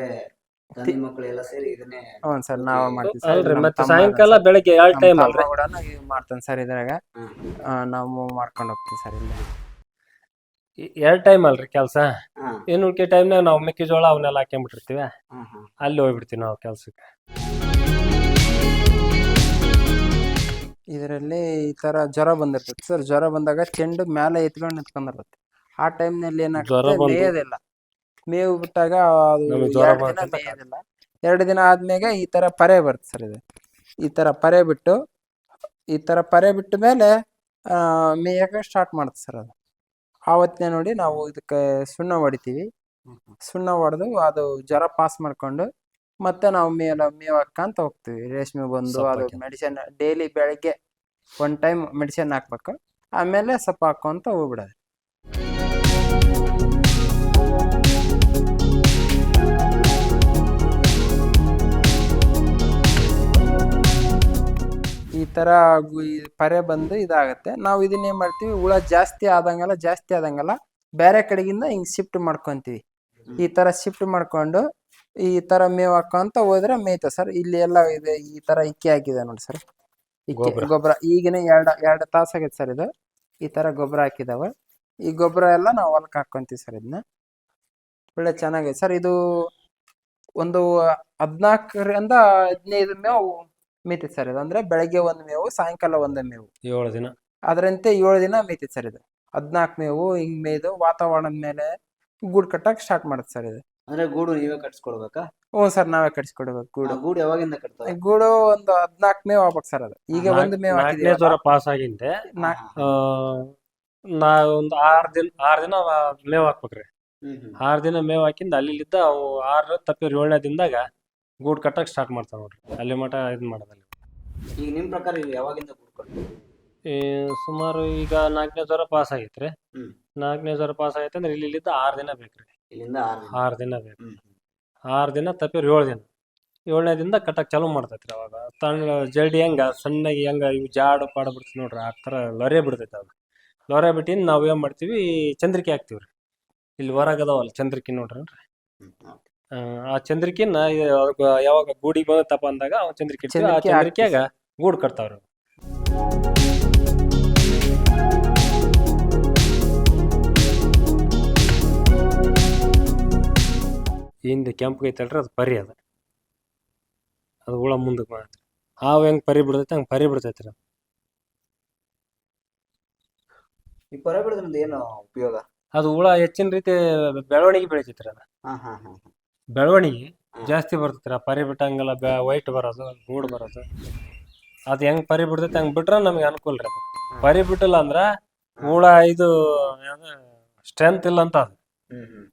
ತಂದೆ ಮಕ್ಕಳೆಲ್ಲ ಸೇರಿ ಇದನ್ನೇ ಹ್ಞೂ ಸರ್ ನಾವು ಮಾಡ್ತೀವಿ ಸರ್ ಅಲ್ರಿ ಮತ್ತೆ ಸಾಯಂಕಾಲ. ಬೆಳಿಗ್ಗೆ ಎರಡು ಟೈಮ್ ಅಲ್ರಿ? ಕೂಡನು ಮಾಡ್ತಾನೆ ಸರ್ ಇದ್ರಾಗ. ಆ, ನಾವು ಮಾಡ್ಕೊಂಡು ಹೋಗ್ತೀವಿ ಸರ್ ಇಲ್ಲ. ಎರಡ್ ಟೈಮ್ ಅಲ್ರಿ ಕೆಲಸ. ಹಾ, ಇನ್ನು ಉಳ್ಕೆ ಟೈಮ್ನಾಗ ನಾವು ಮೆಕ್ಕೆಜೋಳ ಅವನ್ನೆಲ್ಲ ಹಾಕೊಂಡ್ಬಿಟ್ಟಿರ್ತೀವಿ ಹಾ, ಹಾ. ಅಲ್ಲಿ ಹೋಗ್ಬಿಡ್ತೀವಿ ನಾವು ಕೆಲ್ಸಕ್ಕೆ. ಇದರಲ್ಲಿ ಈ ತರ ಜ್ವರ ಬಂದಿರ್ತೈತೆ. ಸರ್ ಜ್ವರ ಬಂದಾಗ ಚೆಂಡು ಮೇಲೆ ಎತ್ಕೊಂಡು ನಿಂತ್ಕೊಂಡಿರುತ್ತೆ ಆ ಟೈಮ್ನಲ್ಲಿ ನಲ್ಲಿ ಏನಾಗುತ್ತೆ ಮೇಯೋದಿಲ್ಲ. ಮೇವು ಬಿಟ್ಟಾಗ ಅದು ಎರಡು ದಿನ ಮೇಯೋದಿಲ್ಲ. ಎರಡು ದಿನ ಆದ್ಮೇಲೆ ಈ ತರ ಪರೆ ಬರುತ್ತೆ ಸರ್ ಇದು. ಈ ತರ ಪರೆ ಬಿಟ್ಟು ಈ ತರ ಪರೆ ಬಿಟ್ಟ ಮೇಲೆ ಆ, ಮೇಯಕ್ಕೆ ಸ್ಟಾರ್ಟ್ ಮಾಡುತ್ತೆ ಸರ್ ಅದು. ಆವತ್ತನೇ ನೋಡಿ ನಾವು ಇದಕ್ಕೆ ಸುಣ್ಣ ಹೊಡಿತೀವಿ. ಸುಣ್ಣ ಹೊಡೆದು ಅದು ಜ್ವರ ಪಾಸ್ ಮಾಡ್ಕೊಂಡು ಮತ್ತೆ ನಾವು ಮೇಲ ಮೇವು ಹಾಕಂತ ಹೋಗ್ತೀವಿ. ರೇಷ್ಮೆ ಬಂದು ಸೊಪ್ಪು ಅದು ಹಾಕ್ಯಂತ. ಮೆಡಿಸಿನ್ ಡೈಲಿ ಬೆಳಗ್ಗೆ ಒನ್ ಟೈಮ್ ಮೆಡಿಸಿನ್ ಹಾಕ್ಬೇಕು. ಆಮೇಲೆ ಸೊಪ್ಪು ಹಾಕೊಂತ ಹೋಗ್ಬಿಡೋದು. ಈ ತರ ಗು- ಈ ಪರೆ ಬಂದು ಇದಾಗತ್ತೆ. ನಾವು ಇದನ್ನ ಏನ್ ಮಾಡ್ತೀವಿ ಹುಳ ಜಾಸ್ತಿ ಆದಂಗಲ್ಲ ಜಾಸ್ತಿ ಆದಂಗಲ್ಲ ಬೇರೆ ಕಡೆಗಿಂದ ಹಿಂಗ್ ಶಿಫ್ಟ್ ಮಾಡ್ಕೊಂತೀವಿ. ಈ ತರ ಶಿಫ್ಟ್ ಮಾಡ್ಕೊಂಡು ಈ ತರ ಮೇವ್ ಹಾಕೊಂತ ಹೋದ್ರೆ ಮೇಯ್ತ ಸರ್ ಇಲ್ಲಿ ಎಲ್ಲ ಇದೆ ಈ ತರ ಇಕ್ಕಿ ಹಾಕಿದೆ ನೋಡಿ ಸರ್ ಇಕ್ಕಿ ಗೊಬ್ರ. ಗೊಬ್ಬರ ಈಗಿನ ಎರಡ್ ಎರಡ್ ತಾಸ ಆಗೈತೆ ಸರ್ ಇದು. ಈ ತರ ಗೊಬ್ಬರ ಹಾಕಿದಾವ. ಈ ಗೊಬ್ಬರ ಎಲ್ಲ ನಾವು ಹೊಲಕ್ಕೆ ಹಾಕೊಂತೀವಿ ಸರ್ ಇದನ್ನ ಒಳ್ಳೆ ಚೆನ್ನಾಗೈತೆ ಸರ್ ಇದು ಒಂದು ಹದ್ನಾಲ್ಕರಿಂದ ಹದಿನೈದು ಮೇವು ಮೇಯ್ತೈತೆ ಸರ್ ಇದು. ಅಂದ್ರೆ ಬೆಳಗ್ಗೆ ಒಂದು ಮೇವು ಸಾಯಂಕಾಲ ಒಂದು ಮೇವು. ಏಳು ದಿನ. ಅದರಂತೆ ಏಳು ದಿನ ಮೇಯ್ತೈತೆ ಸರ್ ಇದು. ಹದ್ನಾಲ್ಕು ಮೇವು ಹಿಂಗ್ ಮೇಯ್ದು ವಾತಾವರಣದ ಮೇಲೆ ಗೂಡ್ ಕಟ್ಟಕ್ ಸ್ಟಾರ್ಟ್ ಮಾಡುತ್ತೆ ಸರ್ ಇದು. ಅಂದ್ರೆ ಗೂಡು ನೀವೇ ಕಟ್ಸ್ಕೊಡ್ಬೇಕಾ ಹ್ಞೂ ಸರ್ ನಾವೇ ಕಟ್ಸ್ಕೊಡ್ಬೇಕು ಗೂಡು. ಆ ಗೂಡು ಯಾವಾಗಿಂದ ಕಟ್ತಾರೆ? ಗೂಡು ಒಂದು ಹದ್ನಾಲ್ಕು ಮೇವ್ ಆಗ್ಬೇಕು ಸರ್ ಅದು. ಈಗ ಒಂದು ಮೇವು ನಾಲ್ಕನೇ ಹಾಕಿದೀವಲ್ಲ, ಜ್ವರ ಪಾಸ್ ಆಗಿಂದೆ ಆ, ನಾ ಒಂದು ಆರ್ ದಿನ ಆರ್ ದಿನ ಮೇವ್ ಹಾಕ್ಬೇಕ್ರಿ. ಆರ್ ದಿನ ಮೇವ್ ಹಾಕಿಂದ ಅಲ್ಲಿಲ್ಲಿದ್ದ ಅವು ಆರು ತಪ್ಪಿರ್ ಏಳನೇ ದಿನದಾಗ ಗೂಡ್ ಕಟ್ಟಕ್ ಸ್ಟಾರ್ಟ್ ಮಾಡ್ತಾವ ನೋಡ್ರಿ. ಅಲ್ಲಿ ಮಟ ಇದ್ ಮಾಡೋದಲ್ಲಿ ಈಗ ನಿಮ್ ಪ್ರಕಾರ ಯಾವಾಗಿಂದ ಗೂಡು ಕಟ್ತಾರೆ ಈ ಸುಮಾರು ಈಗ ನಾಲ್ಕನೇ ಜ್ವರ ಪಾಸ್ ಆಗೈತ್ರಿ. ಹ್ಮ್. ನಾಲ್ಕನೇ ಜ್ವರ ಪಾಸ್ ಆಗೈತೆ ಅಂದ್ರೆ ಇಲ್ಲಿದ್ದ ಆರ್ ದಿನ ಬೇಕ್ರಿ. ಇಲ್ಲಿಂದ ಆರು ದಿನ. ಆರ್ ದಿನ ಬೇಕು ಹ್ಮ್. ಆರ್ ದಿನ ತಪ್ಪಿರ್ ಏಳು ದಿನ ಏಳನೇ ದಿನ ಕಟ್ಟಕ್ ಚಾಲೂ ಮಾಡ್ತೈತ್ರಿ ಅವಾಗ ತಣ್ಣ ಜಲ್ಡಿ ಹೆಂಗ ಸಣ್ಣಗೆ ಹೆಂಗ ಇವು ಜಾಡು ಪಾಡು ಬಿಡ್ತೀವಿ ನೋಡ್ರಿ ಆ ಥರ ಲೊರೆ ಬಿಡ್ತೈತೆ ಅದು ಲೊರೆ ಬಿಟ್ಟಿನ ನಾವು ಏನ್ ಮಾಡ್ತೀವಿ ಚಂದ್ರಿಕೆ ಹಾಕ್ತಿವ್ರಿ ಇಲ್ಲಿ ಹೊರಗ್ ಅದಾವಲ್ಲ ಚಂದ್ರಿಕಿ ನೋಡ್ರಿ ಹ್ಮ್. ಆ, ಆ ಚಂದ್ರಿಕಿನ ಅದಕ್ಕ ಯಾವಾಗ ಗೂಡಿಗೆ ಬಂದತ್ತಪ್ಪ ಅಂದಾಗ ಅವ ಚಂದ್ರಿಕೆ ಇಡ್ತೀವಿ. ಆ ಚಂದ್ರಿಕೆ ಚಂದ್ರಿಕೆಯಾಗ ಗೂಡು ಕಟ್ತಾವ್ರಿ ಹಿಂದೆ ಕೆಂಪು ಐತಲ್ರಿ ಅದು ಪರಿ ಅದು. ಅದು ಹುಳ ಮುಂದಕ್ಕೆ ಮಾಡ್ರಿ ಹಾವು ಹೆಂಗ್ ಪರಿ ಬಿಡ್ತೈತೆ ಹಂಗೆ ಪರಿ ಬಿಡ್ತೈತ್ರಿ ರೀ ಈ ಪರ ಬಿಡೋದ್ರಿಂದ ಏನು ಉಪಯೋಗ? ಅದು ಹುಳ ಹೆಚ್ಚಿನ ರೀತಿ ಬೆಳವಣಿಗೆ ಬೆಳಿತೈತ್ರಿ ಅದು. ಹಾ ಹಾ ಹಾ ಹಾ. ಬೆಳವಣಿಗೆ ಜಾಸ್ತಿ ಬರ್ತೈತ್ರಿ ಆ ಪರಿ ಬಿಟ್ಟಂಗೆಲ್ಲ ವೈಟ್ ಬರೋದು ಗೂಡು ಬರೋದು. ಅದು ಹೆಂಗ್ ಪರಿ ಬಿಡ್ತೈತೆ ಹಂಗ್ ಬಿಟ್ರೆ ನಮಗೆ ಅನುಕೂಲ ರೀ ಅದು. ಪರಿ ಬಿಟ್ಟಿಲ್ಲ ಅಂದ್ರ ಹುಳ ಇದು ಸ್ಟ್ರೆಂತ್ ಇಲ್ಲ ಅಂತ ಅದು. ಹ್ಮ್ ಹ್ಮ್.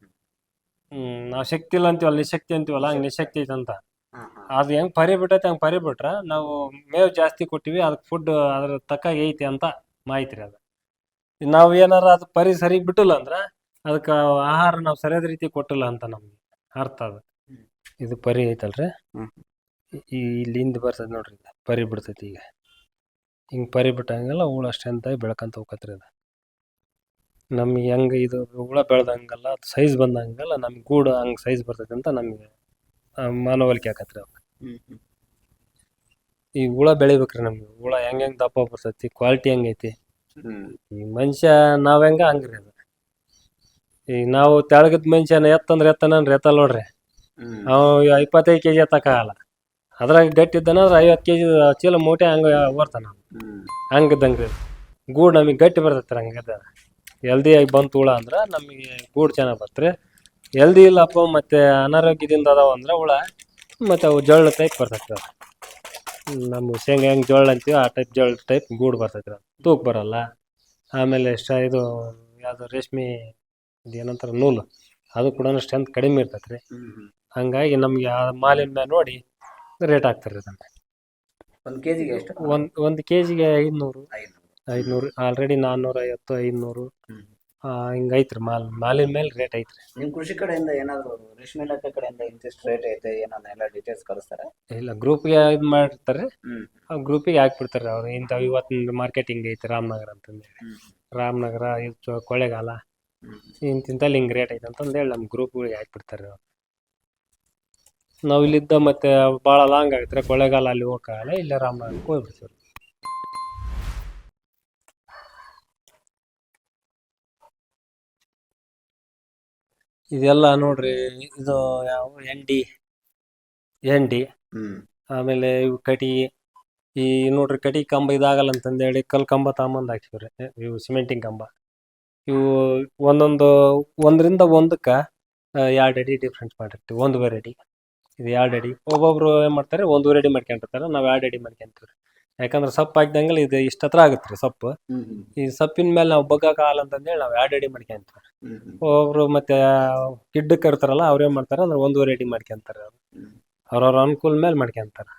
ಹ್ಮ್. ಹ್ಮ್ ನಾವ್ ಶಕ್ತಿ ಇಲ್ಲ ಅಂತೀವಲ್ಲ ನಿಶಕ್ತಿ ಅಂತೀವಲ್ಲ ಹಂಗೆ ನಿಶಕ್ತಿ. ಐತೆ ಅಂತ. ಅದು ಹೆಂಗ್ ಪರಿ ಬಿಟ್ಟೈತೆ ಹಂಗ್ ಪರಿ ಬಿಟ್ರ ನಾವು ಮೇವ್ ಜಾಸ್ತಿ ಕೊಟ್ಟಿವಿ ಅದಕ್ಕೆ ಫುಡ್ ಅದ್ರ ತಕ್ಕ ಐತಿ ಅಂತ ಮಾಹಿತಿ ರೀ ಅದು. ನಾವ್ ಏನಾರ ಅದು ಪರಿ ಸರಿ ಬಿಟ್ಟಿಲ್ಲ ಅಂದ್ರ ಅದಕ್ಕ ಆಹಾರ ನಾವು ಸರಿಯಾದ ರೀತಿ ಕೊಟ್ಟಿಲ್ಲ ಅಂತ ನಮ್ಗೆ ಅರ್ಥ ಅದು. ಇದು ಪರಿ ಐತಲ್ರಿ? ಈ ಇಲ್ಲಿಂದ ಬರ್ತದ ನೋಡ್ರಿ ಇದು ಪರಿ ಬಿಡ್ತೈತಿ ಈಗ. ಹಿಂಗ್ ಪರಿ ಬಿಟ್ಟಂಗೆಲ್ಲ ಹೂಳು ಅಷ್ಟೇ ಅಂತ ಬೆಳಕಂತ ಹೋಗತ್ರಿ ಅದು. ನಮ್ಗೆ ಹೆಂಗೆ ಇದು ಹುಳ ಬೆಳೆದಂಗಲ್ಲ ಸೈಜ್ ಬಂದಂಗಲ್ಲ ನಮ್ಗೆ ಗೂಡು ಹಂಗೆ ಸೈಜ್ ಬರ್ತೈತೆ ಅಂತ ನಮಗೆ ಆ, ಹಾಕತ್ರಿ ಅವ್ರು. ಈ ಹುಳ ಬೆಳಿಬೇಕ್ರಿ ನಮ್ಗೆ ಹುಳ ಹೆಂಗ್ ಹೆಂಗ್ ದಪ್ಪ ಬರ್ತೈತಿ ಕ್ವಾಲಿಟಿ ಹೆಂಗೈತಿ. ಈ ಮನುಷ್ಯ ನಾವ್ ಹೆಂಗ ಹಂಗ್ರಿ ಅದು. ಈ ನಾವು ತೆಳಗದ ಮನುಷ್ಯನ ಎತ್ತಂದ್ರೆ ಎತ್ತನ ಎತ್ತಲ್ಲ ನೋಡ್ರಿ. ಅವು ಇಪ್ಪತ್ತೈದು ಕೆಜಿ ಎತ್ತಕ್ಕಾಗಲ್ಲ ಅದ್ರಾಗ ಗಟ್ಟಿ ಇದ್ದಾನಂದ್ರೆ ಐವತ್ತು ಕೆಜಿ ಚೀಲ ಮೂಟೆ ಹಂಗ ಓರ್ತಾನ. ಹಂಗಿದ್ದಂಗ್ರಿ ಗೂಡು ನಮಗೆ ಗಟ್ಟಿ ಬರ್ತೈತ್ರಿ ಹಂಗಿದ್ದ ಹೆಲ್ದಿ ಆಗಿ ಬಂತು ಹುಳ ಅಂದ್ರೆ ನಮಗೆ ಗೂಡು ಚೆನ್ನಾಗಿ ಬರ್ತ್ರಿ. ಹೆಲ್ದಿ ಇಲ್ಲಪ್ಪ ಮತ್ತೆ ಅನಾರೋಗ್ಯದಿಂದ ಅದಾವ ಅಂದ್ರೆ ಹುಳ ಮತ್ತೆ ಅವು ಜೊಳ್ಳ ಟೈಪ್ ಬರ್ತೈತಿ ನಮ್ಮ ಶೇಂಗಾ ಹೆಂಗೆ ಜೊಳ್ಳ ಅಂತೀವಿ ಆ ಟೈಪ್ ಜೊಳ್ಳ ಟೈಪ್ ಗೂಡು ಬರ್ತೈತೆ ತೂಕ ಬರಲ್ಲ. ಆಮೇಲೆ ಎಷ್ಟ ಇದು ಯಾವುದು ರೇಷ್ಮೆ ಇದು ಏನಂತಾರೆ ನೂಲು ಅದು ಕೂಡ ಸ್ಟ್ರೆಂತ್ ಕಡಿಮೆ ಇರ್ತೈತೆ ರೀ. ಹಂಗಾಗಿ ನಮಗೆ ಆ ಮಾಲಿನ ಮೇಲೆ ನೋಡಿ ರೇಟ್ ಹಾಕ್ತಾರೆ ಅದನ್ನು. ಕೆ ಜಿಗೆ ಎಷ್ಟು? ಒಂದು ಒಂದು ಕೆ ಜಿಗೆ ಐದುನೂರು. ಐದುನೂರು ಆಲ್ರೆಡಿ ನಾನ್ನೂರ ಐವತ್ತು ಐದ್ನೂರು. ಹಿಂಗೆ ಐತ್ರಿ ಮಾಲ್ ಮಾಲಿನ ಮೇಲೆ ರೇಟ್ ಐತ್ರಿ. ನಿಮ್ ಕೃಷಿ ಕಡೆಯಿಂದ ಏನಾದ್ರು ರೇಷ್ಮೆ ಇಲಾಖೆ ಕಡೆಯಿಂದ ಇಂತಿಷ್ಟು ರೇಟ್ ಐತೆ ಏನಾನ ಎಲ್ಲ ಡೀಟೇಲ್ಸ್ ಕಳಿಸ್ತಾರೆ? ಇಲ್ಲ ಗ್ರೂಪ್ಗೆ ಇದು ಮಾಡಿರ್ತಾರೆ ಆ ಗ್ರೂಪಿಗೆ ಹಾಕ್ಬಿಡ್ತಾರೆ ಅವ್ರು? ಇಂಥ ಇವತ್ತಿನ ಮಾರ್ಕೆಟಿಂಗ್ ಐತೆ ರಾಮನಗರ ಅಂತಂದೇಳಿ. ರಾಮನಗರ ಇದು ಕೊಳ್ಳೆಗಾಲ. ಇಂತಿಂತಲ್ಲಿ ಹಿಂಗೆ ರೇಟ್ ಐತೆ ಅಂತಂದೇಳಿ ನಮ್ಮ ಗ್ರೂಪ್ಗಳಿಗೆ ಹಾಕ್ಬಿಡ್ತಾರೆ ಅವ್ರು? ನಾವು ಇಲ್ಲಿದ್ದ ಮತ್ತೆ ಭಾಳ ಲಾಂಗ್ ಆಗುತ್ತೆ ಕೊಳ್ಳೇಗಾಲ ಅಲ್ಲಿ ಹೋಗಕ್ಕಾಗಲ್ಲ ಇಲ್ಲೇ ರಾಮನಗರಕ್ಕೆ ಹೋಗ್ಬಿಡ್ತೀವಿ. ಇದೆಲ್ಲ ನೋಡ್ರಿ ಇದು ಯಾವ ಎಂಡಿ ಎಂಡಿ ಹ್ಮ್. ಆಮೇಲೆ ಇವು ಕಟಿ ಈ ನೋಡ್ರಿ ಕಟಿ ಕಂಬ ಇದಾಗಲ್ಲ ಅಂತಂದೇಳಿ ಕಲ್ ಕಂಬ ತಾಮಂದ್ ಹಾಕ್ಸಿವ್ರಿ ಇವು ಸಿಮೆಂಟಿಂಗ್ ಕಂಬ. ಇವು ಒಂದೊಂದು ಒಂದರಿಂದ ಒಂದಕ್ಕ ಎರಡು ಅಡಿ ಡಿಫ್ರೆನ್ಸ್ ಮಾಡಿರ್ತೀವಿ ಒಂದೂವರೆ ಅಡಿ. ಇದು ಎರಡು ಅಡಿ. ಒಬ್ಬೊಬ್ರು ಏನ್ ಮಾಡ್ತಾರೆ ಒಂದೂವರೆ ಅಡಿ ಮಾಡ್ಕೊಂಡಿರ್ತಾರೆ ನಾವು ಎರಡು ಅಡಿ ಮಾಡ್ಕೊಂತೀವಿ ಯಾಕಂದ್ರೆ ಸೊಪ್ಪು ಹಾಕ್ದಂಗೆಲ್ಲ ಇದು ಇಷ್ಟ ಹತ್ರ ಆಗುತ್ತೆ ರೀ ಸೊಪ್ಪು. ಈ ಸೊಪ್ಪಿನ ಮೇಲೆ ನಾವು ಬಗ್ಗಕ್ಕೆ ಅಂತ ಅಂತಂದೇಳಿ ನಾವು ಎರಡು ಅಡಿ ಮಾಡ್ಕೊಂತೀವಿ. ಒಬ್ರು ಮತ್ತೆ ಗಿಡ್ಡಕ್ಕೆ ಇರ್ತಾರಲ್ಲ ಅವ್ರೇನ್ ಮಾಡ್ತಾರೆ ಅಂದ್ರೆ ಒಂದೂವರೆ ಅಡಿ ಮಾಡ್ಕೊಂತಾರೆ. ಅವ್ರವ್ರ ಅನುಕೂಲ ಮೇಲೆ ಮಾಡ್ಕೊಂತಾರೆ.